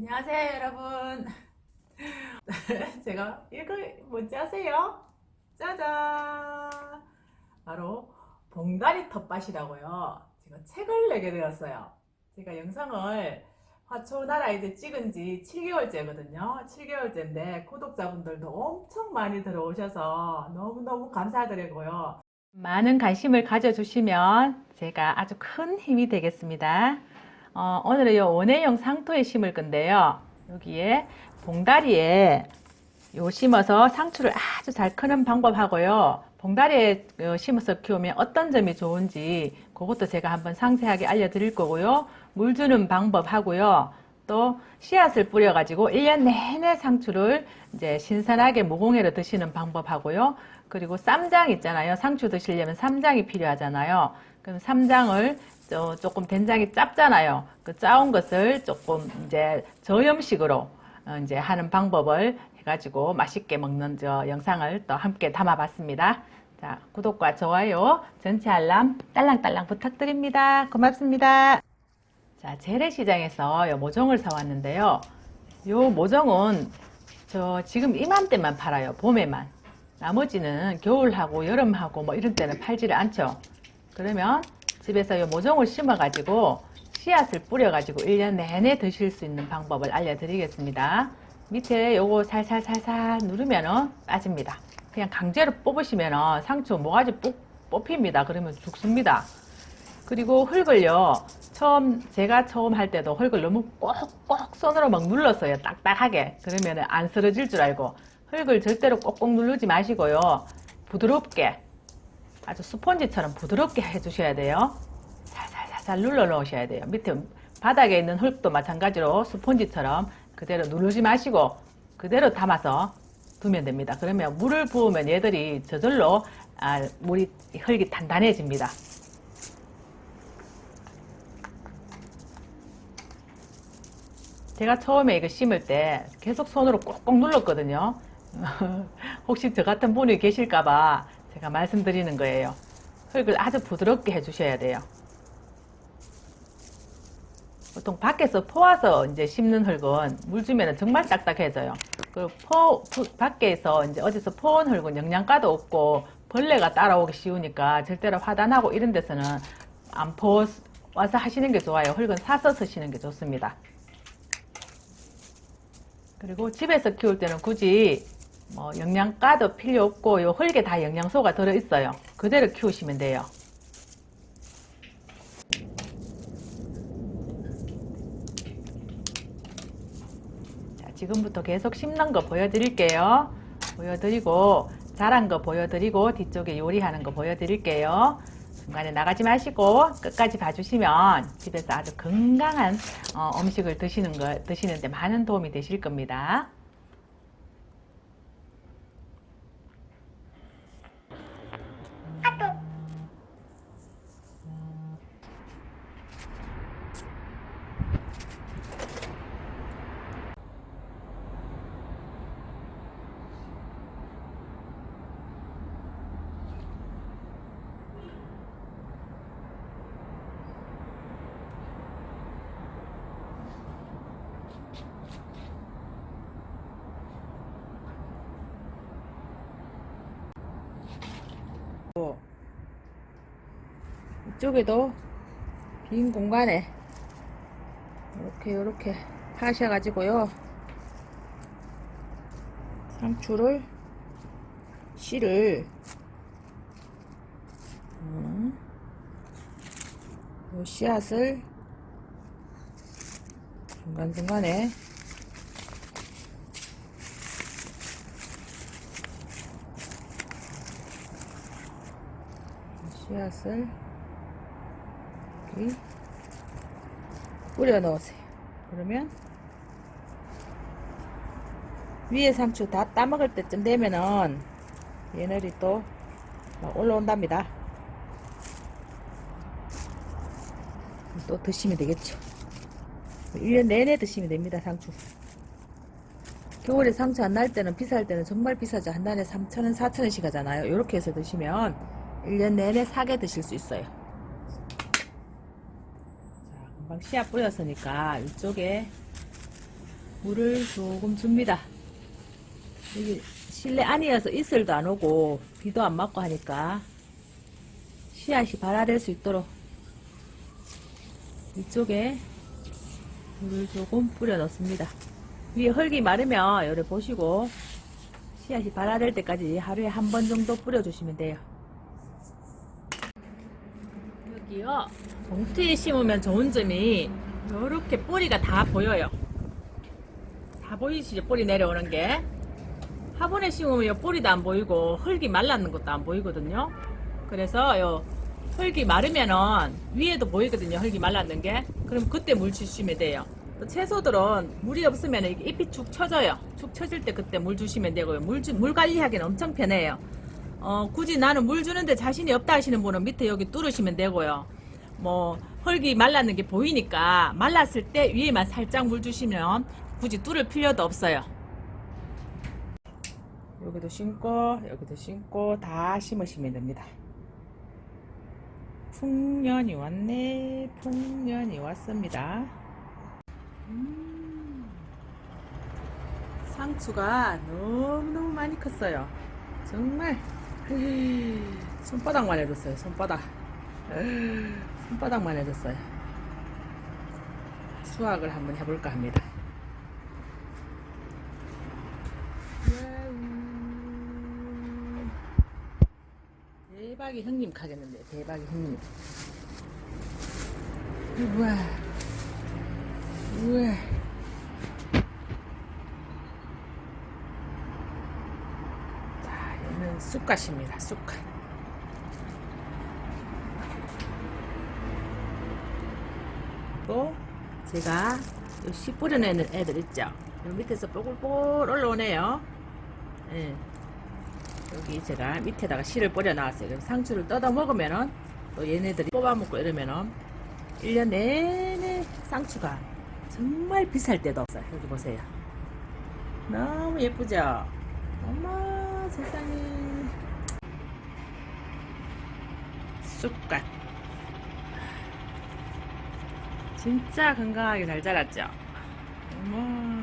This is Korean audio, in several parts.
안녕하세요, 여러분. 제가 이거 뭔지 아세요? 짜잔! 바로 봉다리 텃밭이라고요. 제가 책을 내게 되었어요. 제가 영상을 화초나라에 찍은 지 7개월째거든요. 7개월째인데 구독자분들도 엄청 많이 들어오셔서 너무너무 감사드리고요. 많은 관심을 가져주시면 제가 아주 큰 힘이 되겠습니다. 어, 오늘은 요 원해용 상토에 심을 건데요. 여기에 봉다리에 요 심어서 상추를 아주 잘 크는 방법하고요. 봉다리에 어, 심어서 키우면 어떤 점이 좋은지 그것도 제가 한번 상세하게 알려드릴 거고요. 물 주는 방법 하고요. 또 씨앗을 뿌려가지고 1년 내내 상추를 이제 신선하게 무공해로 드시는 방법 하고요. 그리고 쌈장 있잖아요. 상추 드시려면 쌈장이 필요하잖아요. 그럼 쌈장을 저 조금 된장이 짭잖아요. 그 짜온 것을 조금 이제 저염식으로 어, 이제 하는 방법을 해가지고 맛있게 먹는 저 영상을 또 함께 담아봤습니다. 자, 구독과 좋아요, 전체 알람 딸랑딸랑 부탁드립니다. 고맙습니다. 자, 재래시장에서 요 모종을 사왔는데요. 요 모종은 저 지금 이맘때만 팔아요. 봄에만. 나머지는 겨울하고 여름하고 뭐 이런 때는 팔지를 않죠. 그러면 집에서 요 모종을 심어가지고 씨앗을 뿌려가지고 1년 내내 드실 수 있는 방법을 알려드리겠습니다. 밑에 요거 살살살살 누르면은 빠집니다. 그냥 강제로 뽑으시면은 상추 모가지 뽑, 뽑힙니다. 그러면 죽습니다. 그리고 흙을요, 처음, 제가 처음 할 때도 흙을 너무 꼭꼭 손으로 막 눌렀어요. 딱딱하게. 그러면은 안 쓰러질 줄 알고. 흙을 절대로 꼭꼭 누르지 마시고요. 부드럽게, 아주 스펀지처럼 부드럽게 해주셔야 돼요. 살살살살 눌러 놓으셔야 돼요. 밑에 바닥에 있는 흙도 마찬가지로 스펀지처럼 그대로 누르지 마시고 그대로 담아서 두면 됩니다. 그러면 물을 부으면 얘들이 저절로 아, 물이 흙이 단단해집니다. 제가 처음에 이거 심을 때 계속 손으로 꼭꼭 눌렀거든요. 혹시 저 같은 분이 계실까봐 제가 말씀드리는 거예요. 흙을 아주 부드럽게 해주셔야 돼요. 보통 밖에서 퍼와서 이제 심는 흙은 물 주면 정말 딱딱해져요. 그 퍼, 퍼- 밖에서 이제 어디서 퍼온 흙은 영양가도 없고 벌레가 따라오기 쉬우니까 절대로 화단하고 이런 데서는 안 퍼 와서 하시는 게 좋아요. 흙은 사서 쓰시는 게 좋습니다. 그리고 집에서 키울 때는 굳이 뭐 영양가도 필요 없고 요 흙에 다 영양소가 들어 있어요. 그대로 키우시면 돼요. 자, 지금부터 계속 심는 거 보여드릴게요. 보여드리고 자란 거 보여드리고 뒤쪽에 요리하는 거 보여드릴게요. 중간에 나가지 마시고 끝까지 봐주시면 집에서 아주 건강한 어, 음식을 드시는 거 드시는데 많은 도움이 되실 겁니다. 이쪽에도 빈 공간에 이렇게 이렇게 파셔 가지고요. 상추를 씨를 음, 요 씨앗을 중간중간에 씨앗을 여기 뿌려 넣으세요. 그러면 위에 상추 다 따먹을 때쯤 되면은 얘네들이 또막 올라온답니다. 또 드시면 되겠죠. 1년 내내 드시면 됩니다, 상추. 겨울에 상추 안 날 때는 비쌀 때는 정말 비싸죠. 한 달에 3,000원, 4,000원씩 하잖아요. 이렇게 해서 드시면 1년 내내 사게 드실 수 있어요. 자, 금방 씨앗 뿌렸으니까 이쪽에 물을 조금 줍니다. 여기 실내 안이어서 이슬도 안 오고 비도 안 맞고 하니까 씨앗이 발화될 수 있도록 이쪽에 물을 조금 뿌려 넣습니다. 위에 흙이 마르면 여기 보시고 씨앗이 발화될 때까지 하루에 한 번 정도 뿌려주시면 돼요. 여기요. 봉투에 심으면 좋은 점이 이렇게 뿌리가 다 보여요. 다 보이시죠? 뿌리 내려오는 게. 화분에 심으면 요 뿌리도 안 보이고 흙이 말랐는 것도 안 보이거든요. 그래서 요 흙이 마르면은 위에도 보이거든요. 흙이 말랐는 게. 그럼 그때 물 주시면 돼요. 또 채소들은 물이 없으면 잎이 축 처져요. 축 처질 때 그때 물 주시면 되고요. 물, 주- 물 관리하기는 엄청 편해요. 어, 굳이 나는 물 주는데 자신이 없다 하시는 분은 밑에 여기 뚫으시면 되고요. 뭐, 흙이 말랐는 게 보이니까 말랐을 때 위에만 살짝 물 주시면 굳이 뚫을 필요도 없어요. 여기도 심고, 여기도 심고, 다 심으시면 됩니다. 풍년이 왔네, 풍년이 왔습니다. 음, 상추가 너무너무 많이 컸어요. 정말 손바닥만 해줬어요. 손바닥. 손바닥만 해줬어요. 수확을 한번 해볼까 합니다. 대박이 형님 가겠는데 대박이 형님. 우와. 우와. 자, 얘는 쑥갓입니다. 쑥갓. 또 제가 요씨 뿌려내는 애들 있죠. 요 밑에서 뽀글뽀글 올라오네요. 예. 여기 제가 밑에다가 씨를 뿌려 놨어요. 그럼 상추를 뜯어 먹으면은 또 얘네들이 뽑아 먹고 이러면은 1년 내내 상추가 정말 비쌀 때도 없어요. 여기 보세요. 너무 예쁘죠? 어머 세상에 쑥갓 진짜 건강하게 잘 자랐죠? 어머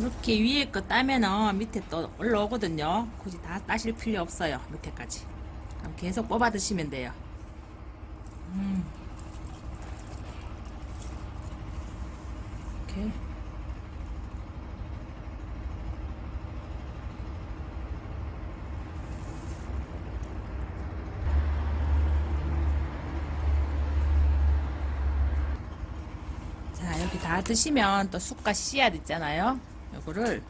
이렇게 위에 거 따면은 밑에 또 올라오거든요. 굳이 다 따실 필요 없어요. 밑에까지. 그럼 계속 뽑아 드시면 돼요. 음. 이렇게. 자, 여기 다 드시면 또 쑥과 씨앗 있잖아요. 요거를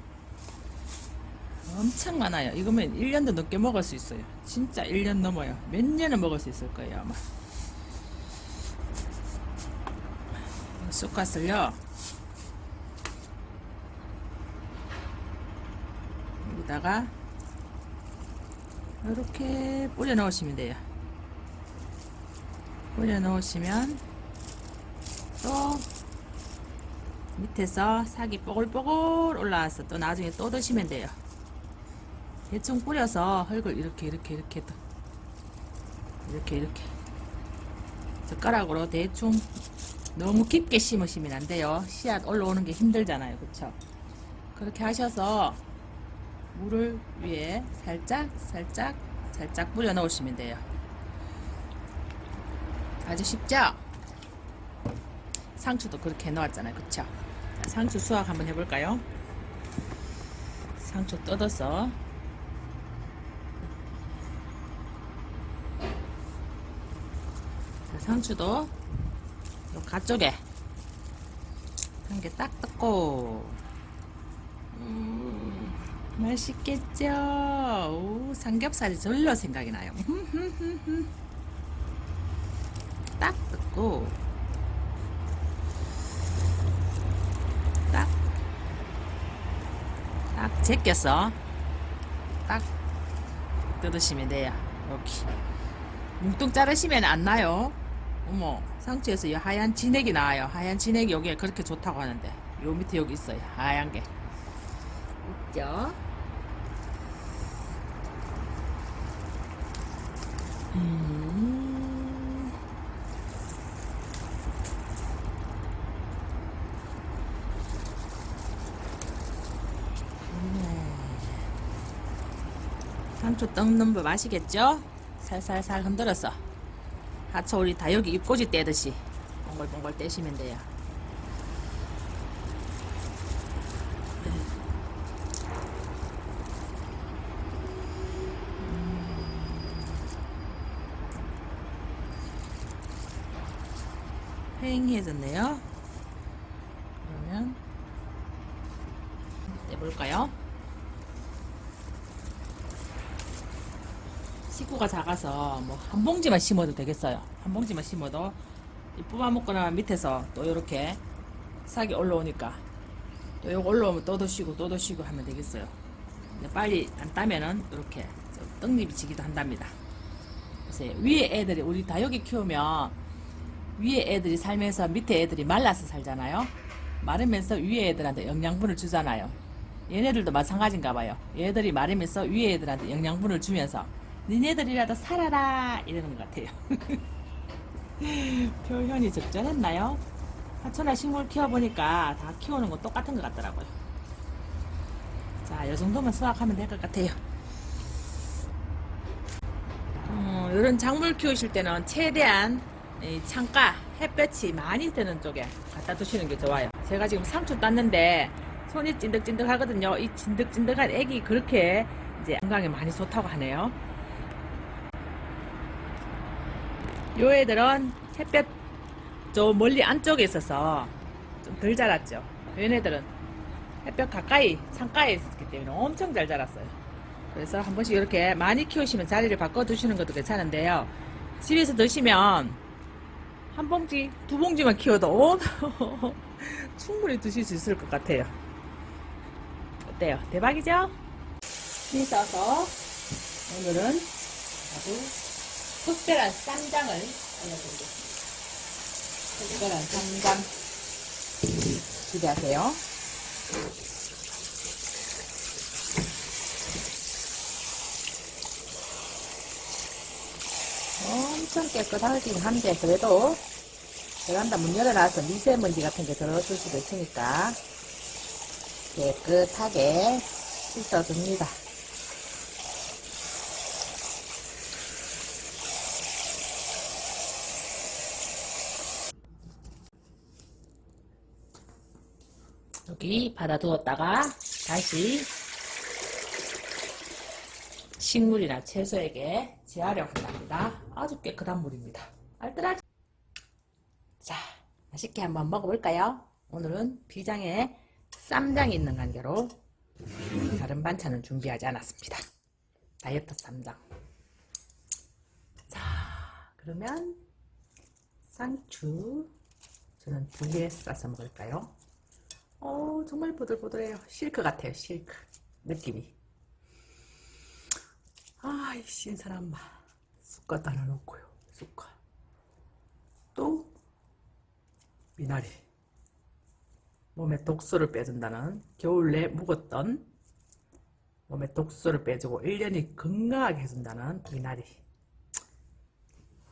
엄청 많아요. 이거면 1년도 넘게 먹을 수 있어요. 진짜 1년 넘어요. 몇 년은 먹을 수 있을 거예요, 아마. 쑥갓을요. 여기다가 이렇게 뿌려 넣으시면 돼요. 뿌려 넣으시면 또 밑에서 살이 뽀글뽀글 올라와서 또 나중에 또 드시면 돼요. 대충 뿌려서 흙을 이렇게 이렇게 이렇게 또 이렇게 이렇게 젓가락으로 대충 너무 깊게 심으시면 안 돼요. 씨앗 올라오는 게 힘들잖아요. 그쵸? 그렇게 하셔서 물을 위에 살짝 살짝 살짝 뿌려 넣으시면 돼요. 아주 쉽죠? 상추도 그렇게 해놓았잖아요. 그쵸? 자, 상추 수확 한번 해볼까요? 상추 뜯어서 자, 상추도 요 가쪽에 한 개 딱 뜯고 음, 맛있겠죠? 오, 삼겹살이 절로 생각이 나요. 딱 뜯고 딱 제껴서 딱 뜯으시면 돼요. 이렇게 뭉뚱 자르시면 안 나요. 어머 상추에서 이 하얀 진액이 나와요. 하얀 진액이 여기에 그렇게 좋다고 하는데 요 밑에 여기 있어요. 하얀 게 있죠. 음. 상추 떡는 법 아시겠죠? 살살살 흔들어서 하초 우리 다육이 입꼬지 떼듯이 몽글몽글 떼시면 돼요. 휑해졌네요. 그러면 떼볼까요? 식구가 작아서 뭐 한 봉지만 심어도 되겠어요. 한 봉지만 심어도 이 뽑아 먹거나 밑에서 또 이렇게 싹이 올라오니까 또 요거 올라오면 또 드시고 또 드시고 하면 되겠어요. 빨리 안 따면은 이렇게 좀 떡잎이 지기도 한답니다. 그래서 위에 애들이 우리 다육이 키우면 위에 애들이 살면서 밑에 애들이 말라서 살잖아요. 마르면서 위에 애들한테 영양분을 주잖아요. 얘네들도 마찬가지인가 봐요. 얘들이 마르면서 위에 애들한테 영양분을 주면서 니네들이라도 살아라 이러는 것 같아요. 표현이 적절했나요? 하천나 식물 키워보니까 다 키우는 건 똑같은 것 같더라고요. 자, 이 정도만 수확하면 될 것 같아요. 음, 이런 작물 키우실 때는 최대한 이 창가, 햇볕이 많이 드는 쪽에 갖다 두시는 게 좋아요. 제가 지금 상추 땄는데 손이 찐득찐득 하거든요. 이 찐득찐득한 애기 그렇게 이제 건강에 많이 좋다고 하네요. 요 애들은 햇볕 저 멀리 안쪽에 있어서 좀 덜 자랐죠. 얘네들은 햇볕 가까이 창가에 있었기 때문에 엄청 잘 자랐어요. 그래서 한 번씩 이렇게 많이 키우시면 자리를 바꿔 두시는 것도 괜찮은데요. 집에서 드시면 한 봉지, 두 봉지만 키워도 충분히 드실 수 있을 것 같아요. 어때요? 대박이죠? 씻어서 오늘은 아주 특별한 쌈장을 알려드리겠습니다. 특별한 쌈장 기대하세요. 엄청 깨끗하긴 한데 그래도 베란다 문 열어놔서 미세먼지 같은 게 들어올 수도 있으니까 깨끗하게 씻어줍니다. 여기 받아두었다가 다시 식물이나 채소에게 재활용합니다. 아주 깨끗한 물입니다. 알뜰하죠? 자, 맛있게 한번 먹어볼까요? 오늘은 비장에 쌈장이 있는 관계로 다른 반찬은 준비하지 않았습니다. 다이어트 쌈장. 자, 그러면 상추 저는 두 개 싸서 먹을까요? 어, 정말 보들보들해요. 실크 같아요, 실크. 느낌이. 아, 이 신선한 맛. 쑥갓 하나 넣고요. 쑥갓. 또, 미나리. 몸에 독소를 빼준다는 겨울 내 묵었던 몸에 독소를 빼주고 1년이 건강하게 해준다는 미나리.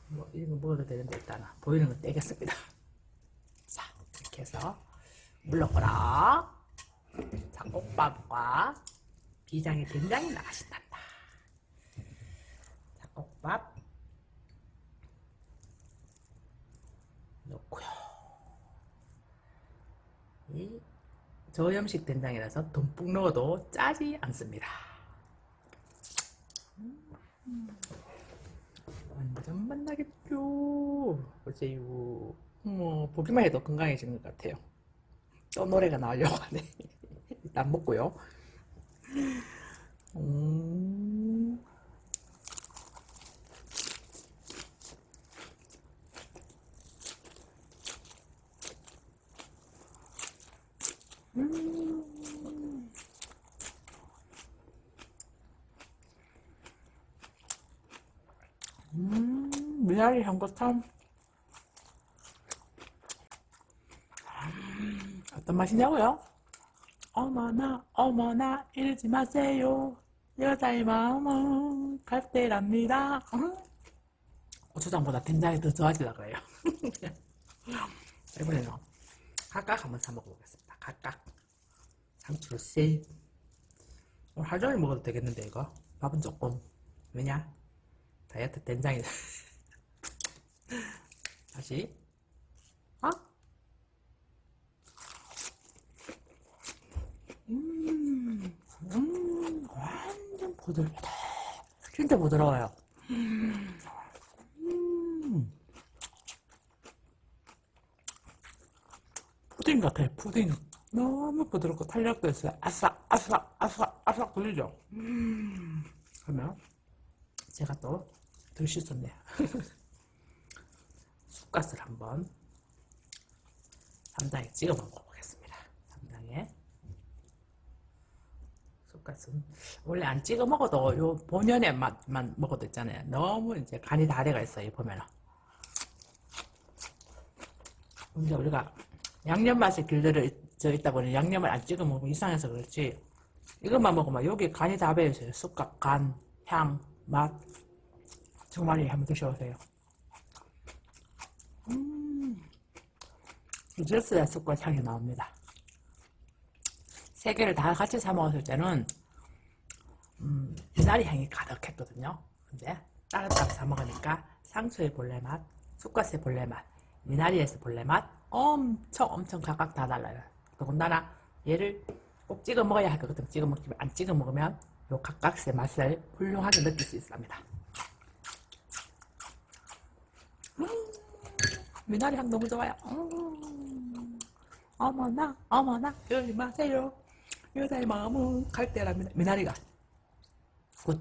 뭐, 이런 거 먹어도 되는데 일단은 보이는 건 떼겠습니다. 자, 이렇게 해서 물러거라. 잡곡밥과 비장의 된장이 나가신단다. 잡곡밥 넣고요. 이 저염식 된장이라서 듬뿍 넣어도 짜지 않습니다. 음, 완전 맛나겠죠. 보세요. 뭐 보기만 해도 건강해지는 것 같아요. 저 노래가 나오려고 하네. 일단 먹고요. 음. 음. 음. 미나리 향긋함. 맛이냐고요? 어머나 어머나 이러지 마세요. 여자의 마음은 갈대랍니다. 음. 고추장보다 된장이 더 좋아지려고 해요. 이번에는 각각 한번 사 먹어보겠습니다. 각각. 상추를 쎄 오늘 하루 종일 먹어도 되겠는데 이거? 밥은 조금. 왜냐? 다이어트 된장이. 다시 음, 음, 완전 부드럽다. 진짜 부드러워요. 음, 푸딩 같아요, 푸딩. 너무 부드럽고 탄력도 있어요. 아삭, 아삭, 아삭, 아삭 들리죠? 음, 그러면 제가 또덜 씻었네요. 쑥갓을 한번 3장에 찍어 먹어보겠습니다. 3장에 쑥갓은 원래 안 찍어 먹어도 요 본연의 맛만 먹어도 있잖아요. 너무 이제 간이 다 돼가 있어요. 보면은. 근데 우리가 양념 맛이 길들여 있다 보니 양념을 안 찍어 먹으면 이상해서 그렇지. 이것만 먹으면 여기 간이 다 배어 있어요. 쑥갓, 간, 향, 맛. 정말 한번 드셔보세요. 음, 이제서야 쑥갓 향이 나옵니다. 세 개를 다 같이 사 먹었을 때는 음, 미나리 향이 가득했거든요. 근데 따로따로 사 먹으니까 상추의 본래 맛, 쑥갓의 본래 맛, 미나리에서 본래 맛 엄청 엄청 각각 다 달라요. 더군다나 얘를 꼭 찍어 먹어야 할 거거든요. 찍어 먹지만 안 찍어 먹으면 요 각각의 맛을 훌륭하게 느낄 수 있습니다. 음, 미나리 향 너무 좋아요. 음, 어머나 어머나 이러지 마세요. 여자의 마음은 갈대랍니다. 미나리가 굿.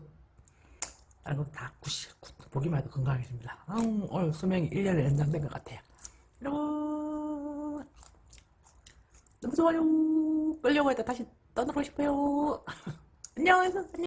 다른 건다 굿이 굿. 보기만 해도 건강해집니다. 음, 오늘 수명이 1년을 연장된 것 같아요. 여러분 너무 좋아요. 끌려고 했다 다시 떠나고 싶어요. 안녕. 안녕.